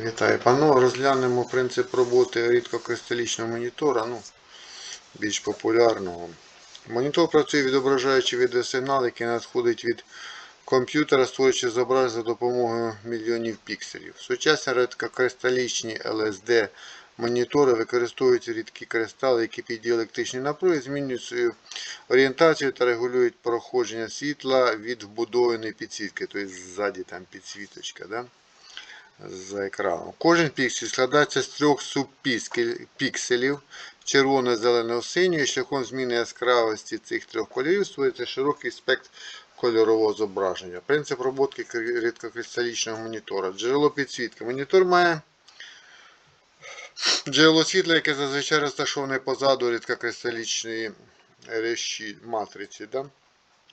Вітаю, панове. Розглянемо принцип роботи рідкокристалічного монітора, ну, більш популярного. Монітор працює відображаючи відеосигнал, який надходить від комп'ютера, створюючи зображення за допомогою мільйонів пікселів. Сучасні рідкокристалічні LSD монітори використовують рідкі кристали, які під діелектричні напруги змінюють свою орієнтацію та регулюють проходження світла від вбудованої підсвітки, тобто ззаді там підсвіточка. Да? За екраном. Кожен піксель складається з трьох субпікселів червоного, зеленого, синього. І шляхом зміни яскравості цих трьох кольорів створюється широкий спектр кольорового зображення. Принцип роботи рідкокристалічного монітора. Джерело підсвітки. Монітор має джерело світла, яке зазвичай розташоване позаду рідкокристалічної реші матриці. Да?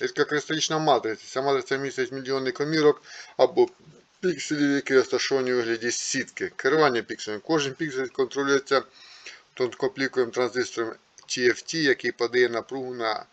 Рідкокристалічна матриця. Ця матриця містить мільйони комірок або пікселів, які розташовані у вигляді сітки. Керування пікселем. Кожен піксель контролюється тонкопліковим транзистором TFT, який подає напругу на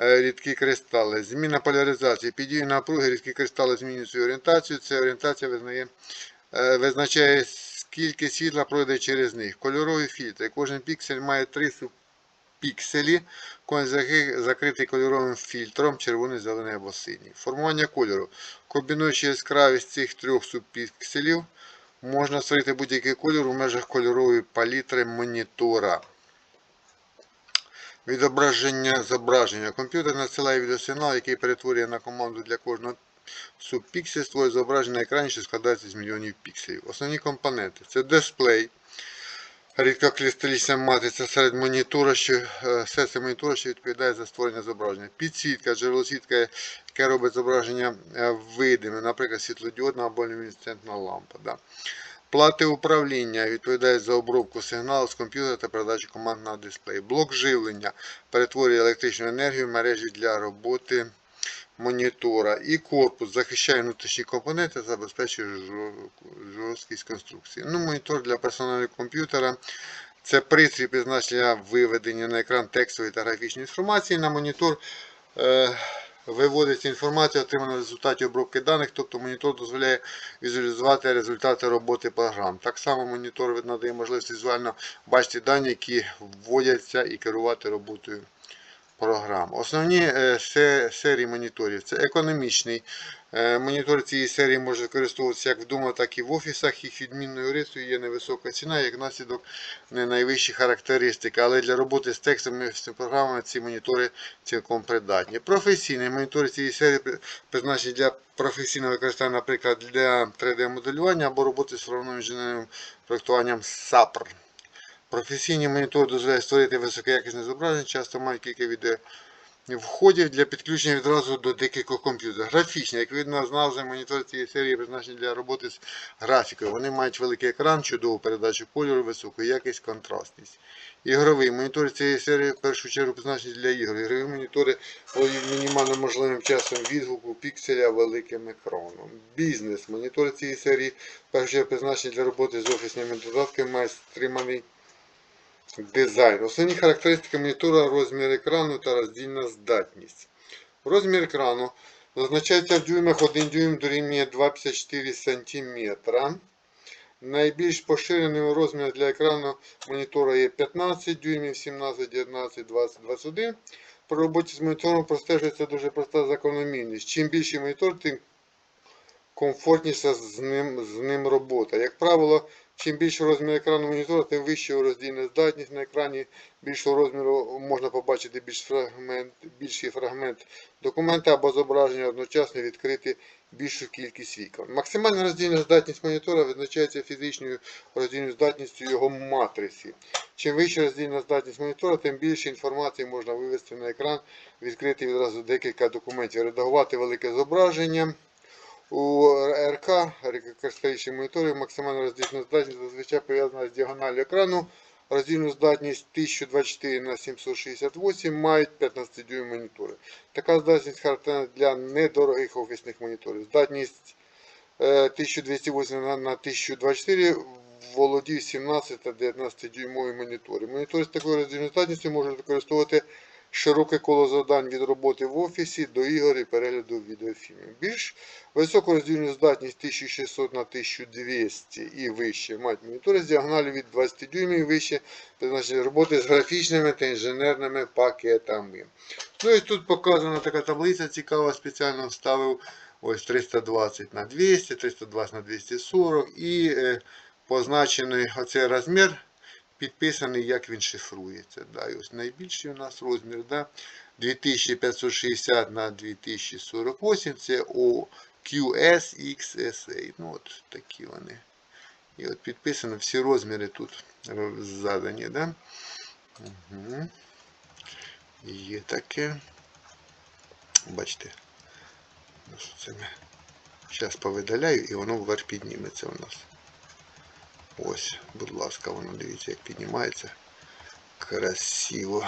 е, рідкі кристали. Зміна поляризації. Під дією напруги рідкі кристали змінюють свою орієнтацію. Ця орієнтація визнає, е, визначає, скільки світла пройде через них. Кольорові фільтри. Кожен піксель має три субпікселі, з яких закритий кольоровим фільтром червоний, зелений або синій. Формування кольору. Комбінуючи яскравість цих трьох субпікселів, можна створити будь-який кольор у межах кольорової палітри монітора. Відображення зображення. Комп'ютер надсилає відеосигнал, який перетворює на команду для кожного субпікселя, створює зображення на екрані, що складається з мільйонів пікселів. Основні компоненти це дисплей. Рідкокристалічна матриця серед монітора, що е, серце монітора, що відповідає за створення зображення. Підсвітка, джерелосвітка, яке робить зображення е, видиме, наприклад, світлодіодна або люмінесцентна лампа. Да. Плати управління відповідають за обробку сигналу з комп'ютера та передачу команд на дисплей. Блок живлення перетворює електричну енергію в мережі для роботи монітора. І корпус захищає внутрішні компоненти забезпечує жорсткість конструкції. Ну, Монітор для персонального комп'ютера. Це пристрій призначення виведення на екран текстової та графічної інформації. На монітор е, виводиться інформація, отримана в результаті обробки даних, тобто монітор дозволяє візуалізувати результати роботи програм. Так само монітор надає можливість візуально бачити дані, які вводяться і керувати роботою програм. Основні е, серії моніторів це економічний. Е, монітор цієї серії може використовуватися як вдома, так і в офісах. Їх відмінною рисою є невисока ціна, як наслідок не найвищі характеристики. Але для роботи з текстовими програмами ці монітори цілком придатні. Професійний монітор цієї серії призначені для професійного використання, наприклад, для 3D-моделювання або роботи з формовим інженерним проєктуванням SAPR. Професійні монітори дозволяють створити високоякісне зображення, часто мають кілька відео входів для підключення відразу до декількох комп'ютерів. Графічні, як видно з назви, монітори цієї серії призначені для роботи з графікою. Вони мають великий екран, чудову передачу кольору, високу якість, контрастність. Ігровий монітор цієї серії в першу чергу призначені для ігор. Ігрові монітори володіють мінімально можливим часом відгуку пікселя великим екраном. Бізнес. Монітори цієї серії в першу чергу призначені для роботи з офісними додатками, мають стриманий Дизайн. Основні характеристики монітора розмір екрану та роздільна здатність. Розмір екрану зазначається в дюймах 1 дюйм дорівнює 2,54 см. Найбільш поширеним розміром для екрану монітора є 15 дюймів, 17, 19, 20, 21. При роботі з монітором простежується дуже проста закономірність. Чим більший монітор, тим комфортніша з ним, з ним робота. Як правило, Чим більше розмір екрану монітора, тим вища роздільна здатність на екрані більшого розміру можна побачити більш фрагмент, більший фрагмент документа або зображення одночасно відкрити більшу кількість вікон. Максимальна роздільна здатність монітора визначається фізичною роздільною здатністю його матриці. Чим вища роздільна здатність монітора, тим більше інформації можна вивести на екран, відкрити відразу декілька документів, редагувати велике зображення. У РК кристалічних моніторів максимальна роздільна здатність зазвичай пов'язана з діагональю екрану. Роздільну здатність 1024 на 768 мають 15 дюйм монітори. Така здатність характерна для недорогих офісних моніторів. Здатність 1208 на 1024 володіють 17 та 19 дюймові монітори. Монітори з такою роздільною здатністю можуть використовувати широке коло завдань від роботи в офісі до ігор і перегляду відеофільмів. Більш високу роздільну здатність 1600 на 1200 і вище мають монітори з діагоналю від 20 дюймів і вище призначені роботи з графічними та інженерними пакетами. Ну і тут показана така таблиця цікава, спеціально вставив ось 320 на 200, 320 на 240 і е, позначений оцей розмір підписаний, як він шифрується. Да, ось найбільший у нас розмір да, 2560 на 2048 це у QSXSA. Ну от такі вони. І от підписано всі розміри тут задані. Да? Угу. Є таке. Бачите. Зараз повидаляю і воно вверх підніметься у нас. Ось, будь ласка, воно дивіться, як піднімається. Красиво.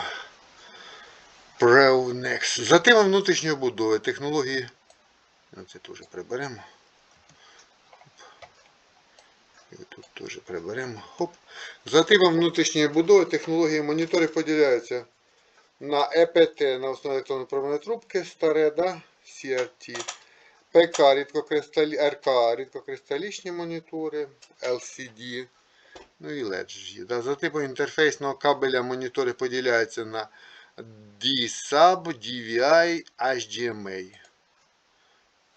Next. За внутрішньої будови, технології. Ну, Це теж приберемо. І тут теж приберемо. Хоп. За типом внутрішньої будови технології монітори поділяються на ЕПТ на основі електронної проводної трубки, старе, да? CRT. ПК рідкокристалі... РК рідкокристалічні монітори, LCD, ну і LED ж є. Да. За типом інтерфейсного кабеля монітори поділяються на D-Sub, DVI, HDMI.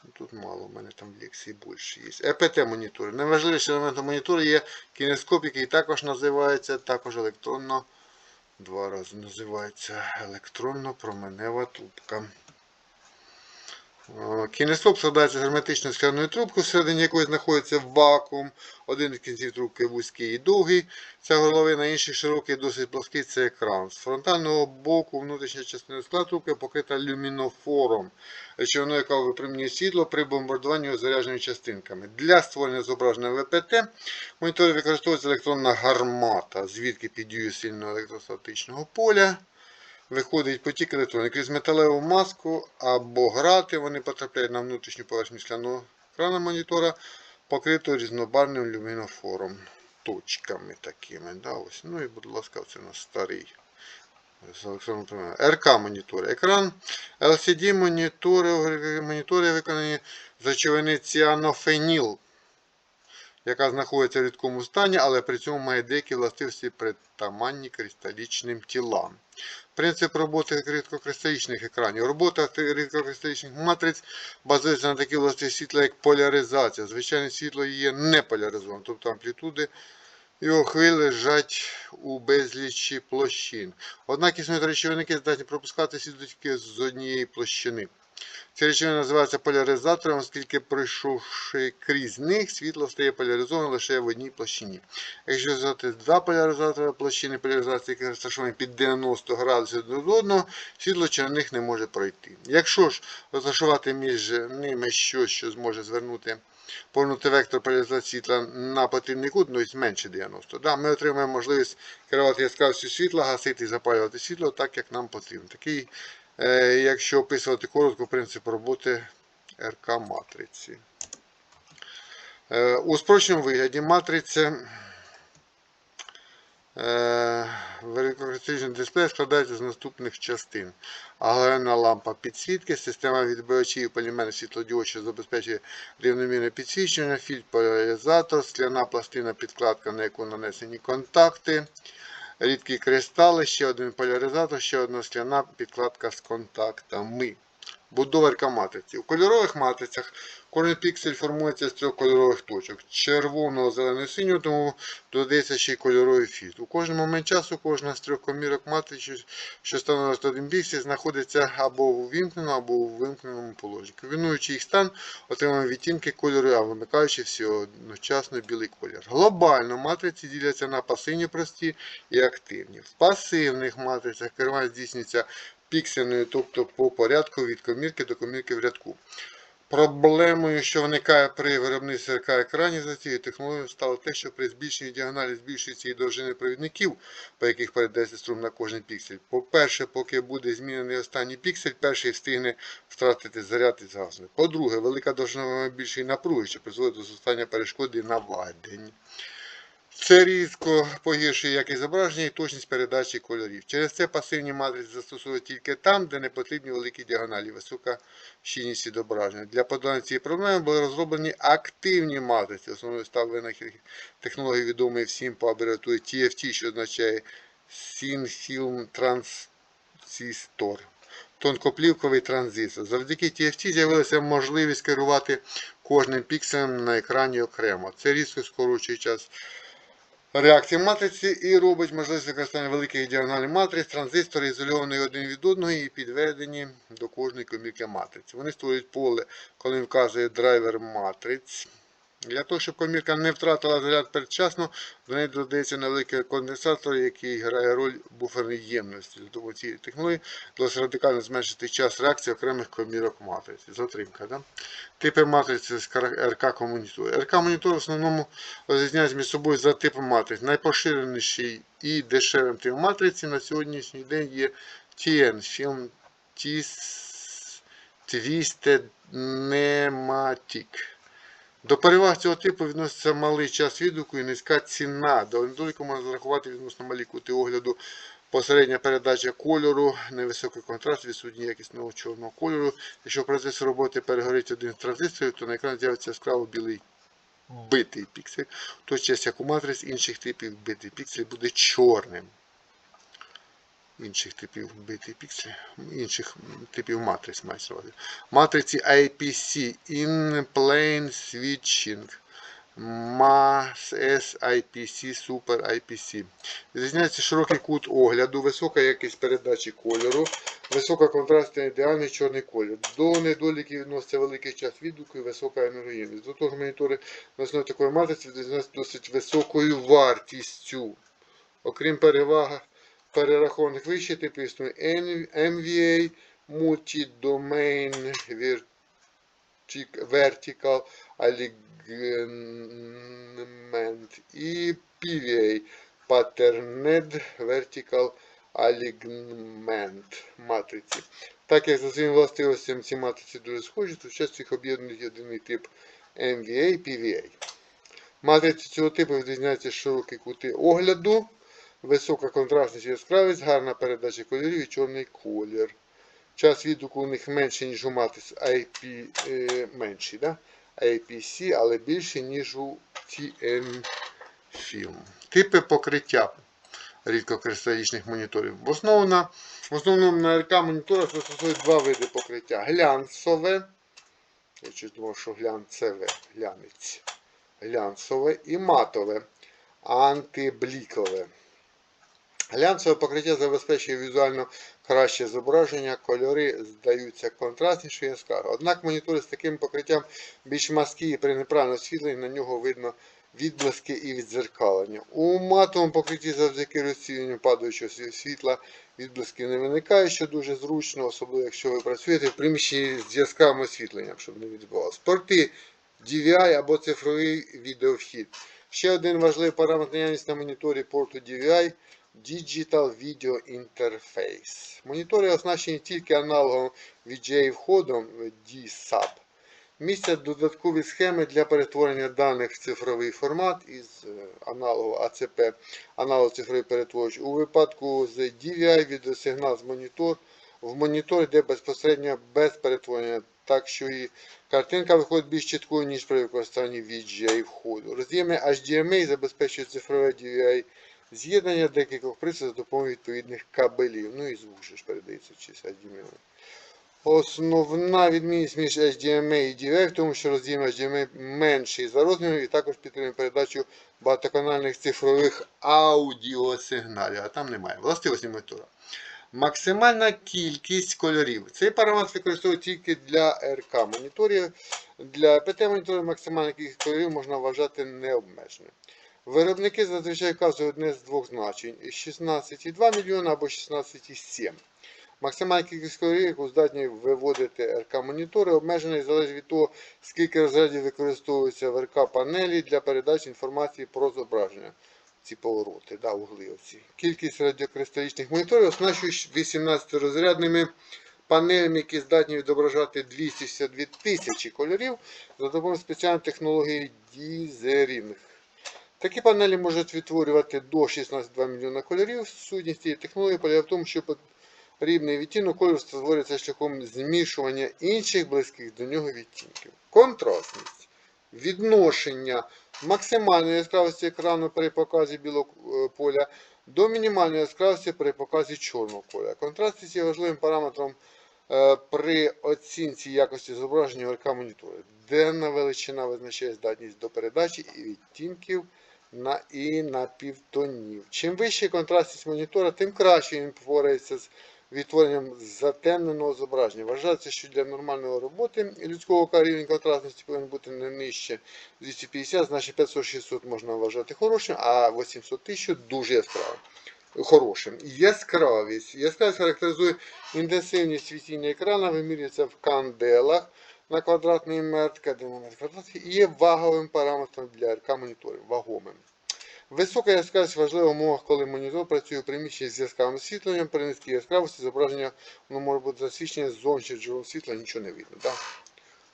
Ну, Тут мало, у мене там в лекції більше є. ЕПТ монітори. Найважливіший елемент монітору є кінескоп, який також називається також електронно. Два рази називається електронно-променева трубка. Е, складається з герметичної скляною трубки, всередині якої знаходиться вакуум. Один із кінців трубки вузький і довгий. Ця горловина, інший широкий, досить плоский це екран. З фронтального боку внутрішня частина скла трубки покрита люмінофором, речовиною, яка випромінює світло при бомбардуванні його зарядженими частинками. Для створення зображення ВПТ монітори використовується електронна гармата, звідки під дією сильного електростатичного поля виходить потік електронів. Крізь металеву маску або грати вони потрапляють на внутрішню поверхню скляного екрану монітора, покритого різнобарвним люмінофором. Точками такими. Да, ось. Ну і, будь ласка, це у нас старий. РК монітори. Екран LCD монітори, монітори виконані з речовини ціанофеніл, яка знаходиться в рідкому стані, але при цьому має деякі властивості притаманні кристалічним тілам. Принцип роботи рідкокристалічних екранів. Робота рідкокристалічних матриць базується на такій власті світла, як поляризація. Звичайне світло є не поляризоване, тобто амплітуди його хвилі лежать у безлічі площин. Однак існують речовини, які здатні пропускати світло тільки з однієї площини. Ці речовини називаються поляризатором, оскільки пройшовши крізь них, світло стає поляризованим лише в одній площині. Якщо взяти два поляризатори площини поляризації, які розташовані під 90 градусів до одного, світло через них не може пройти. Якщо ж розташувати між ними щось, що зможе звернути повернути вектор поляризації світла на потрібний кут, ну і менше 90. Да, ми отримаємо можливість керувати яскравістю світла, гасити і запалювати світло так, як нам потрібно. Такий якщо описувати коротко принцип роботи РК-матриці. Е, у спрощеному вигляді матриця Верикокристичний дисплей складається з наступних частин. Галогенна лампа підсвітки, система відбивачів полімерних світлодіод, що забезпечує рівномірне підсвічення, фільтр поляризатор, скляна пластина підкладка, на яку нанесені контакти рідкі кристали, ще один поляризатор, ще одна скляна підкладка з контактами. Будоверка матриці. У кольорових матрицях кожен піксель формується з трьох кольорових точок. Червоного, зеленого, синього, тому додається ще й кольоровий фільтр. У кожному момент часу кожна з трьох комірок матриці, що становить один піксель, знаходиться або у вимкненому, або у вимкненому положенні. Комбінуючи їх стан, отримуємо відтінки кольору, а вимикаючи всі одночасно білий колір. Глобально матриці діляться на пасивні прості і активні. В пасивних матрицях керування здійснюється піксельною, тобто по порядку від комірки до комірки в рядку. Проблемою, що виникає при виробництві РК екранів за цією технологією, стало те, що при збільшенні діагоналі збільшується і довжини провідників, по яких передається струм на кожен піксель. По-перше, поки буде змінений останній піксель, перший встигне втратити заряд і згаснути. По-друге, велика довжина більшої напруги, що призводить до зростання перешкоди на владенні. Це різко погіршує якість зображення і точність передачі кольорів. Через це пасивні матриці застосовують тільки там, де не потрібні великі діагоналі, висока щільність відображення. Для подолання цієї проблеми були розроблені активні матриці. Основною став винахід технології відомої всім по абревіатурі TFT, що означає Thin Film Transistor. Тонкоплівковий транзистор. Завдяки TFT з'явилася можливість керувати кожним пікселем на екрані окремо. Це різко скорочує час реакції матриці і робить можливість використання великих діагональних матриць, транзистори ізольовані один від одного і підведені до кожної комірки матриці. Вони створюють поле, коли вказує драйвер матриць. Для того, щоб комірка не втратила заряд передчасно, до неї додається невеликий конденсатор, який грає роль буферної ємності. Для того цієї технології вдалося радикально зменшити час реакції окремих комірок матриці. Затримка. Да? Типи матриці з РК монітори. РК монітор в основному розрізняють між собою за типом матриць. Найпоширеніший і дешевим типом матриці на сьогоднішній день є TN, Film Twisted Nematic. До переваг цього типу відноситься малий час відгуку і низька ціна. До недоліку можна зарахувати відносно малі кути огляду, посередня передача кольору, невисокий контраст, відсутній якісного чорного кольору. Якщо в процесі роботи перегорить один з транзисторів, то на екрані з'явиться яскраво білий битий піксель. В той час, як у матриць інших типів битий піксель буде чорним. Інших типів битий піксель, інших типів матриць мається. Матриці IPC In Plane Switching. MAS IPC Super IPC. Відрізняється широкий кут огляду, висока якість передачі кольору, висока контрастна ідеальний чорний колір. До недоліків відноситься великий час відгуку і висока енергоємність. До того монітори на такої матриці відрізняються досить високою вартістю. Окрім переваг перерахованих вище типів існує MVA, Multi-Domain Vertical Alignment і PVA Patterned Vertical Alignment матриці. Так як за своїми властивостями ці матриці дуже схожі, то часто їх об'єднують єдиний тип MVA і PVA. Матриці цього типу відрізняються широкі кути огляду, висока контрастність і яскравість, гарна передача кольорів і чорний колір. Час відгуку у них менший, ніж у матриць IP, е, менший, да? IPC, але більший, ніж у TN Film. Типи покриття рідкокристалічних моніторів. В основному в основному на РК моніторах застосують два види покриття. Глянцове. Я чуть думав, що глянцеве, глянець. Глянцеве і матове, антиблікове. Глянцеве покриття забезпечує візуально краще зображення, кольори здаються контрастніше і яскраві. Однак монітори з таким покриттям більш мазкі і при неправильному освітленні на нього видно відблиски і відзеркалення. У матовому покритті завдяки розсіюванню падаючого світла відблисків не виникає, що дуже зручно, особливо якщо ви працюєте в приміщенні з яскравим освітленням, щоб не відбувалося. Порти DVI або цифровий відеовхід. Ще один важливий параметр наявність на моніторі порту DVI Digital Video Interface. Монітори оснащені тільки аналогом VGA входом DSAP. Містять додаткові схеми для перетворення даних в цифровий формат із е, аналогу ACP, аналог цифровий перетворювач. У випадку з DVI відеосигнал з монітор в монітор йде безпосередньо без перетворення, так що і картинка виходить більш чіткою, ніж при використанні VGA входу. Роз'єми HDMI забезпечують цифрове DVI з'єднання декількох пристроїв за допомогою відповідних кабелів. Ну і звук ж передається через HDMI. Основна відмінність між HDMI і DVI в тому, що роз'єм HDMI менший за розміром і також підтримує передачу багатоканальних цифрових аудіосигналів, а там немає. Властивості монітора. Максимальна кількість кольорів. Цей параметр використовують тільки для РК моніторів. Для ПТ моніторів максимальна кількість кольорів можна вважати необмеженою. Виробники зазвичай вказують одне з двох значень 16,2 мільйона або 16,7. Максимальна кількість яку здатні виводити РК-монітори, обмежена і залежить від того, скільки розрядів використовується в РК-панелі для передачі інформації про зображення. Ці повороти, да, угли оці. Кількість радіокристалічних моніторів оснащують 18-розрядними панелями, які здатні відображати 262 тисячі кольорів за допомогою спеціальної технології дізерінг. Такі панелі можуть відтворювати до 16,2 мільйона кольорів. Сутність цієї технології полягає в тому, що потрібний відтінок кольору створюється шляхом змішування інших близьких до нього відтінків. Контрастність. Відношення максимальної яскравості екрану при показі білого е, поля до мінімальної яскравості при показі чорного поля. Контрастність є важливим параметром е, при оцінці якості зображення ОРК монітору. Денна величина визначає здатність до передачі і відтінків на і напівтонів. Чим вища контрастність монітора, тим краще він впорається з відтворенням затемненого зображення. Вважається, що для нормальної роботи людського ока рівень контрастності повинен бути не нижче 250, значить 500-600 можна вважати хорошим, а 800 1000 дуже яскравим. Хорошим. Яскравість. Яскравість характеризує інтенсивність світіння екрана, вимірюється в канделах на квадратний метр, кади на метр квадратний, і є ваговим параметром для РК моніторів, вагомим. Висока яскравість важлива в умовах, коли монітор працює у приміщенні з яскравим освітленням, при низькій яскравості зображення воно може бути засвідчене з зовнішнього світла, нічого не видно. Да?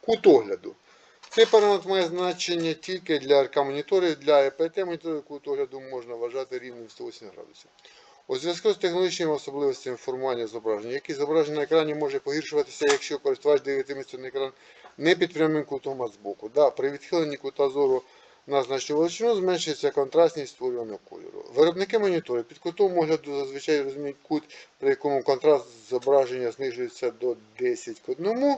Кут огляду. Цей параметр має значення тільки для РК моніторів, для ЕПТ моніторів кут огляду можна вважати рівнем 180 градусів. У зв'язку з технологічними особливостями формування зображення, які зображення на екрані може погіршуватися, якщо користувач дивитиметься на екран не під прямим кутом, а збоку. Да, при відхиленні кута зору на значну величину зменшується контрастність створюваного кольору. Виробники моніторів під кутом огляду зазвичай розуміють кут, при якому контраст зображення знижується до 10 к 1.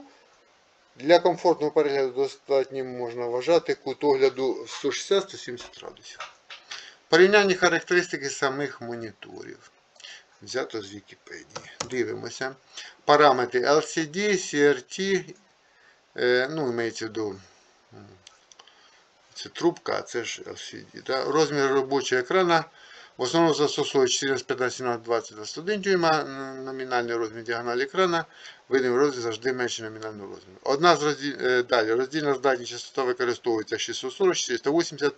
Для комфортного перегляду достатнім можна вважати кут огляду 160-170 градусів. Порівняння характеристики самих моніторів. Взято з Вікіпедії. Дивимося. Параметри LCD, CRT, е, ну, мається в це трубка, а це ж LCD. Да? Розмір робочого екрана в основному застосовує 14, 15, 17, 20, 21 дюйма. Н- Номінальний розмір діагоналі екрана. Видимий розмір завжди менше номінального розміру. Одна з розділ... е, далі. Роздільна здатність частота використовується 640, 480,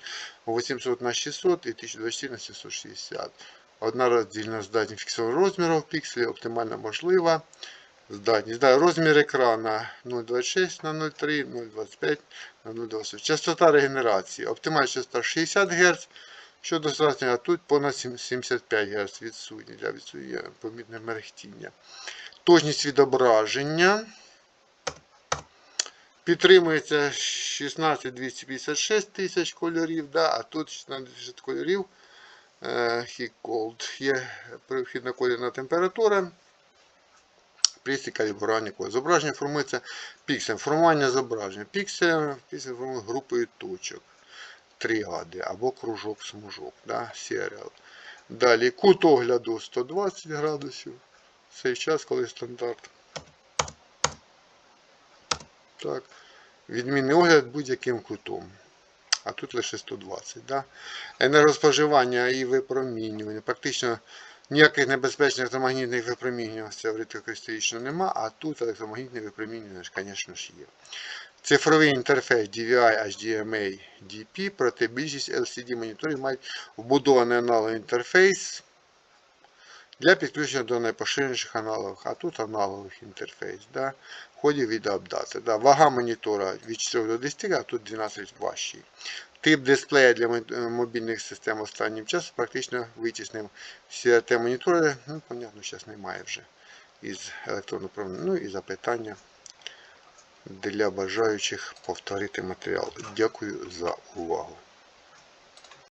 800 на 600 і 1024 на 760. Одна роздільна здатність фіксованого розміру в пікселі оптимально можлива. Здатність. Да, розмір екрана 0,26 на 0,3, 0,25 на 0,20. Частота регенерації. Оптимальна частота 60 Гц. Що достатньо, а тут понад 75 Гц відсутні для відсутнє помітне мерехтіння. Точність відображення. Підтримується 16256 тисяч кольорів, да, а тут 16 кольорів. Е, Heat Cold. Є перехідна колірна температура. Після калібрування коду. Зображення формується пікселем. Формування зображення. Пікселем піксель формує групою точок. Тріади або кружок смужок. Да? Serial. Далі кут огляду 120 градусів. Цей час, коли стандарт. Так. Відмінний огляд будь-яким кутом. А тут лише 120. Да? Енергоспоживання і випромінювання. Практично ніяких небезпечних електромагнітних випромінювань це кристалічно нема, а тут електромагнітне випромінювання, звісно ж, є. Цифровий інтерфейс DVI HDMI DP, проте більшість LCD моніторів мають вбудований аналог інтерфейс для підключення до найпоширеніших аналогів. А тут аналоговий інтерфейс. Да? Ході відеоапдати. Да? Вага монітора від 4 до 10, а тут 12 важчий. Тип дисплея для е, мобільних систем останнім часом практично витіснив CRT монітори. Ну, понятно, зараз немає вже із електронного. Ну і запитання для бажаючих повторити матеріал. Дякую за увагу.